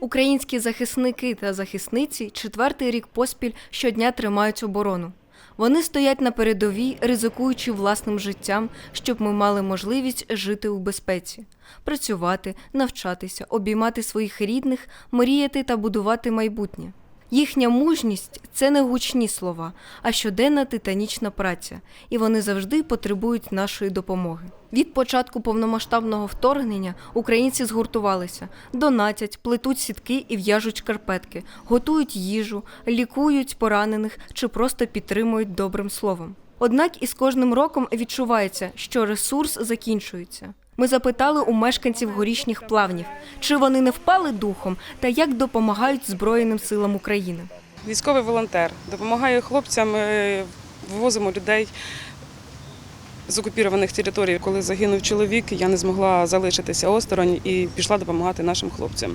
Українські захисники та захисниці четвертий рік поспіль щодня тримають оборону. Вони стоять на передовій, ризикуючи власним життям, щоб ми мали можливість жити у безпеці, працювати, навчатися, обіймати своїх рідних, мріяти та будувати майбутнє. Їхня мужність це не гучні слова, а щоденна титанічна праця, і вони завжди потребують нашої допомоги. Від початку повномасштабного вторгнення українці згуртувалися, донатять, плетуть сітки і в'яжуть шкарпетки, готують їжу, лікують поранених чи просто підтримують добрим словом. Однак із кожним роком відчувається, що ресурс закінчується. Ми запитали у мешканців горішніх плавнів, чи вони не впали духом та як допомагають Збройним силам України. Військовий волонтер допомагає хлопцям, е, вивозимо людей з окупованих територій. Коли загинув чоловік, я не змогла залишитися осторонь і пішла допомагати нашим хлопцям.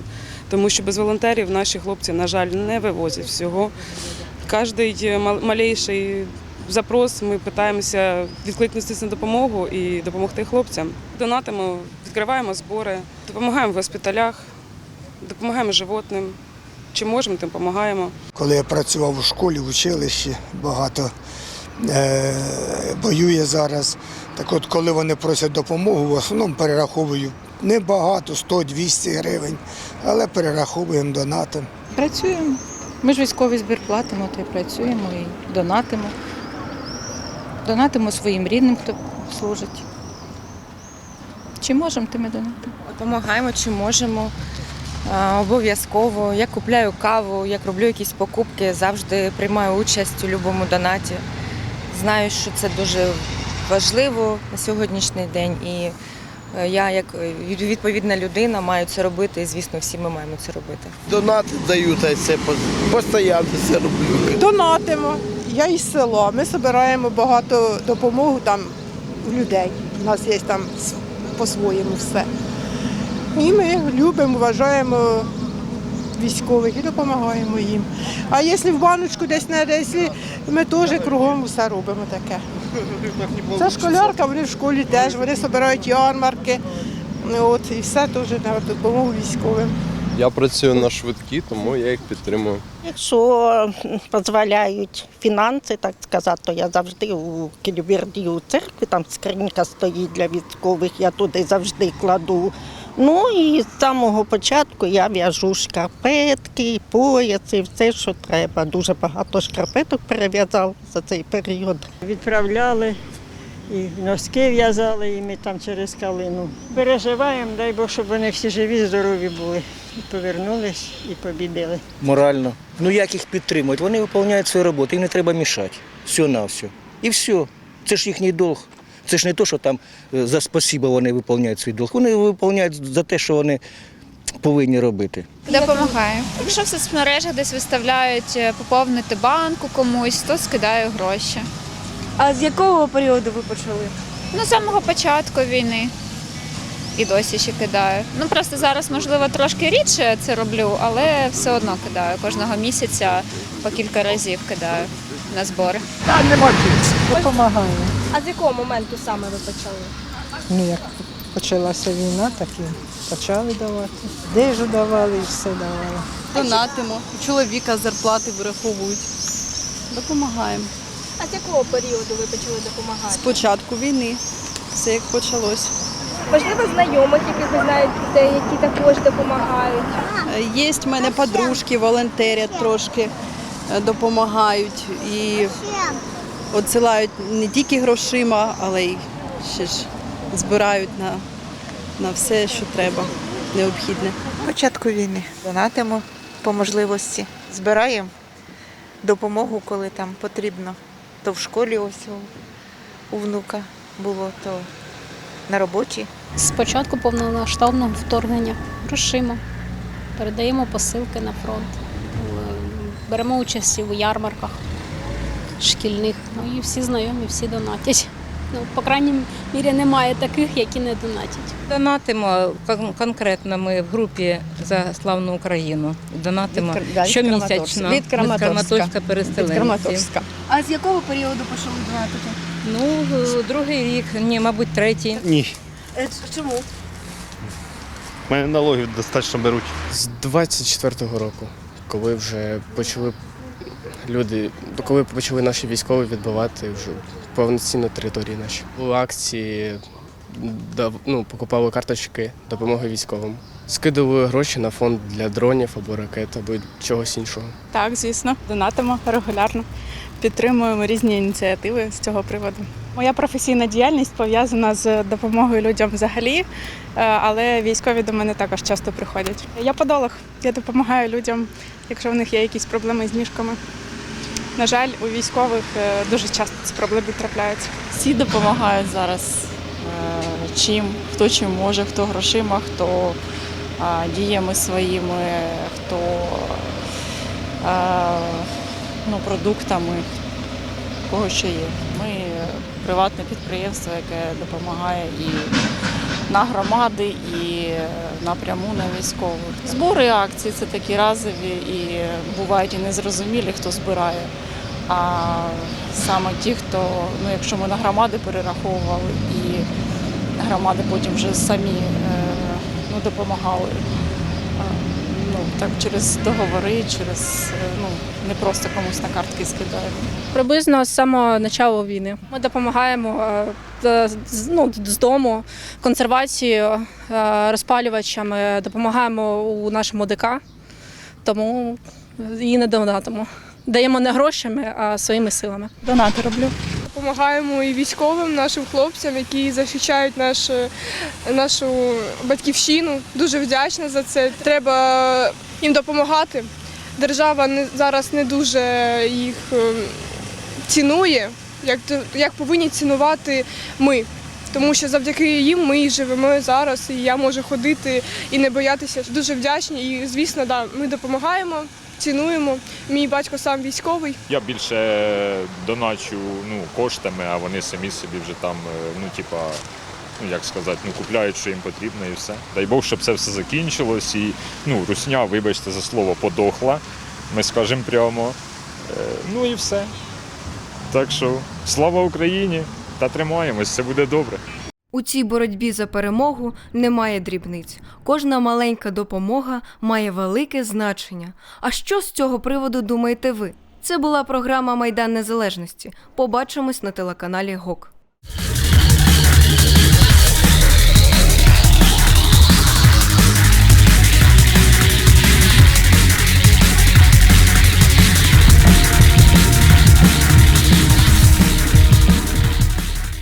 Тому що без волонтерів наші хлопці, на жаль, не вивозять всього. Кожний малейший запрос ми намагаємося відкликнутися на допомогу і допомогти хлопцям. Донатимо, відкриваємо збори, допомагаємо в госпіталях, допомагаємо животним. Чи можемо, тим допомагаємо. Коли я працював у школі, в училищі, багато е, воює зараз. Так от, коли вони просять допомогу, в основному перераховую небагато, 100-200 гривень, але перераховуємо донатом. Працюємо. Ми ж військовий збір платимо, то й працюємо і донатимо. Донатимо своїм рідним, хто служить. Чи можемо, тим ми донатимо. Допомагаємо чи можемо. Обов'язково. Я купляю каву, як роблю якісь покупки, завжди приймаю участь у будь-якому донаті. Знаю, що це дуже важливо на сьогоднішній день. І я, як відповідна людина, маю це робити. І, звісно, всі ми маємо це робити. Донати даю, та це постійно це роблю. Донатимо. Я із села. Ми збираємо багато допомоги там у людей. У нас є там по-своєму все. І ми любимо, вважаємо військових і допомагаємо їм. А якщо в баночку десь не якщо ми теж кругом все робимо таке. Це школярка, вони в школі теж, вони збирають ярмарки. Ну, От, і все теж на допомогу військовим. Я працюю на швидкі, тому я їх підтримую. Якщо дозволяють фінанси, так сказати, то я завжди у Кіліберді у церкві, там скринька стоїть для військових, я туди завжди кладу. Ну і з самого початку я в'яжу шкарпетки, пояси, все, що треба. Дуже багато шкарпеток перев'язав за цей період. Відправляли, і носки в'язали, і ми там через калину. Переживаємо, дай Бог, щоб вони всі живі, здорові були. І повернулись, і побідили. морально. Ну як їх підтримують? Вони виконують свою роботу, їм не треба мішати. Все на все. І все. Це ж їхній долг. Це ж не то, що там е, за спасибо вони виконують свій долг. Вони виконують за те, що вони повинні робити. Допомагаю. Якщо в соцмережах десь виставляють е, поповнити банку комусь, то скидаю гроші. А з якого періоду ви почали? Ну, з самого початку війни. І досі ще кидаю. Ну просто зараз, можливо, трошки рідше це роблю, але все одно кидаю. Кожного місяця по кілька разів кидаю на збори. Допомагаю. А з якого моменту саме ви почали? Ну, як почалася війна, так і почали давати. Дежу давали і все давали. Донатимо. У чоловіка зарплати вираховують. Допомагаємо. А з якого періоду ви почали допомагати? З початку війни. Все як почалось. Можливо, знайомих, яких ви знаєте, які також допомагають. Є в мене подружки, волонтерять трошки, е, допомагають і відсилають не тільки грошима, але й ще ж збирають на, на все, що треба, необхідне. Початку війни донатимо по можливості. Збираємо допомогу, коли там потрібно. То в школі ось у, у внука було, то на роботі. З початку повномасштабного вторгнення грошима. Передаємо посилки на фронт. Е, Беремо участь у ярмарках шкільних. Ну і всі знайомі, всі донатять. Ну, по крайній мірі, немає таких, які не донатять. Донатимо кон- конкретно ми в групі за славну Україну. Донатимо Від да, від щомісячно Краматорська. Від Краматорська. Переселенців. А з якого періоду почали донатити? Ну, другий рік, ні, мабуть, третій. Ні. Е, Чому? У мене налогів достатньо беруть. З 24-го року, коли вже почали люди, коли почали наші військові відбивати вже повноцінно території наші. Були акції, ну, покупали карточки допомоги військовим. Скидували гроші на фонд для дронів або ракет, або чогось іншого. Так, звісно, донатимо регулярно, підтримуємо різні ініціативи з цього приводу. Моя професійна діяльність пов'язана з допомогою людям взагалі, е, але військові до мене також часто приходять. Я подолог, я допомагаю людям, якщо в них є якісь проблеми з ніжками. На жаль, у військових е, дуже часто ці проблеми трапляються. Всі допомагають зараз е, чим, хто чим може, хто грошима, хто е, діями своїми, хто ну, продуктами, кого що є. Ми приватне підприємство, яке допомагає і на громади, і напряму на військових. Збори акції це такі разові і бувають і незрозумілі, хто збирає. А саме ті, хто, ну якщо ми на громади перераховували, і громади потім вже самі е, ну, допомагали. Так через договори, через е, ну, не просто комусь на картки скидаємо. Приблизно з самого початку війни. Ми допомагаємо е, з- ну, з дому консервацією, е, розпалювачами, допомагаємо у нашому ДК, тому і не донатимо. Даємо не грошами, а своїми силами. Донати роблю. Допомагаємо і військовим, нашим хлопцям, які захищають наш, нашу батьківщину. Дуже вдячна за це. Треба їм допомагати. Держава не, зараз не дуже їх е, цінує, як, як повинні цінувати ми. Тому що завдяки їм ми живемо зараз, і я можу ходити і не боятися. Дуже вдячні. І звісно, да, ми допомагаємо, цінуємо. Мій батько сам військовий. Я більше доначу ну, коштами, а вони самі собі вже там, е, ну, типа, ну як сказати, ну купляють, що їм потрібно, і все. Дай Бог, щоб це все закінчилось. І ну, русня, вибачте за слово, подохла. Ми скажемо прямо. Е, Ну і все. Так що слава Україні! Та тримаємось, все буде добре. У цій боротьбі за перемогу немає дрібниць. Кожна маленька допомога має велике значення. А що з цього приводу думаєте ви? Це була програма Майдан Незалежності. Побачимось на телеканалі ГОК.